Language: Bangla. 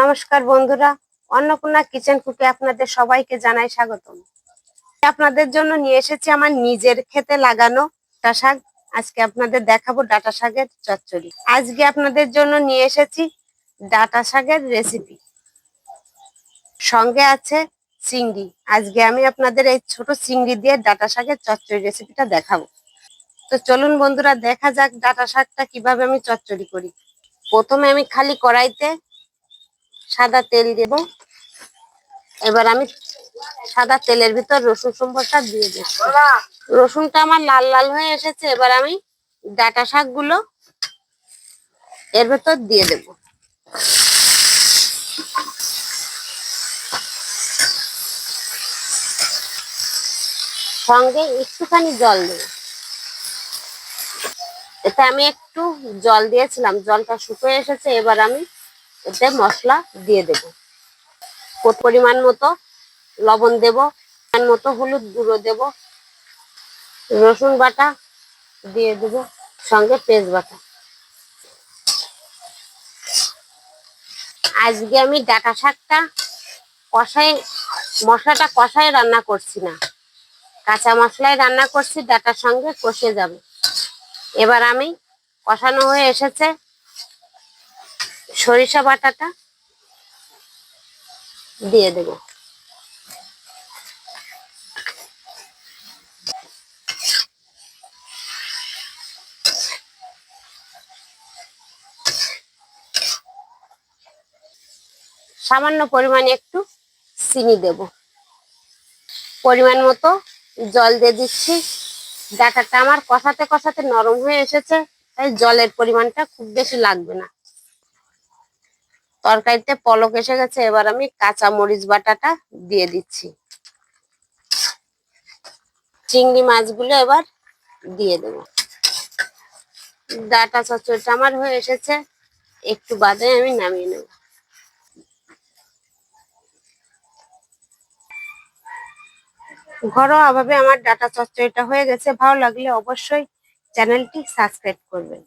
নমস্কার বন্ধুরা, অন্নপূর্ণা কিচেন কুকে আপনাদের সবাইকে জানাই স্বাগতম। আপনাদের জন্য নিয়ে এসেছি আমার নিজের খেতে লাগানো ডাটা শাক। আজকে আপনাদের দেখাবো ডাটা শাকের চচ্চড়ি। আজকে আপনাদের জন্য নিয়ে এসেছি ডাটা শাকের রেসিপি সঙ্গে আছে চিংড়ি। আজকে আমি আপনাদের এই ছোট চিংড়ি দিয়ে ডাটা শাকের চচ্চড়ি রেসিপিটা দেখাবো। তো চলুন বন্ধুরা, দেখা যাক ডাটা শাকটা কীভাবে আমি চচ্চড়ি করি। প্রথমে আমি খালি কড়াইতে সাদা তেল দেব। এবার আমি সাদা তেলের ভিতর রসুন সম্বরটা দিয়ে দেব রসুনটা আমার লাল লাল হয়ে এসেছে, এবার আমি ডাটা শাকগুলো এর ভেতর দিয়ে দেব। সঙ্গে একটুখানি জল দেব। এতে আমি একটু জল দিয়েছিলাম, জলটা শুকিয়ে এসেছে, এবার আমি এতে মশলা দিয়ে দেব। পরিমাণ মতো লবণ দেব, পরিমাণ মতো হলুদ গুঁড়ো দেব, রসুন বাটা দিয়ে দেব, সঙ্গে পেঁয়াজ বাটা। আজকে আমি ডাটা শাকটা কষাই মশলাটা কষাই রান্না করছি না। কাঁচা মশলায় রান্না করছি, ডাটার সঙ্গে কষে যাবে। এবার আমি কষানো হয়ে এসেছে সরিষা বাটাটা দিয়ে দেব। সামান্য পরিমাণে একটু চিনি দেব। পরিমাণ মতো জল দিয়ে দিচ্ছি। ডাটাটা আমার কষাতে কষাতে নরম হয়ে এসেছে, তাই জলের পরিমাণটা খুব বেশি লাগবে না। তরকারিতে পলক এসে গেছে, এবার আমি কাঁচা মরিচ বাটাটা দিয়ে দিচ্ছি। চিংড়ি মাছগুলো এবার দিয়ে দেব। ডাটা চচ্চড়িটা আমার হয়ে এসেছে, একটু বাদে আমি নামিয়ে নেব। ঘরোয়া ভাবে আমার ডাটা চচ্চড়িটা হয়ে গেছে, ভালো লাগলে অবশ্যই চ্যানেলটি সাবস্ক্রাইব করবেন।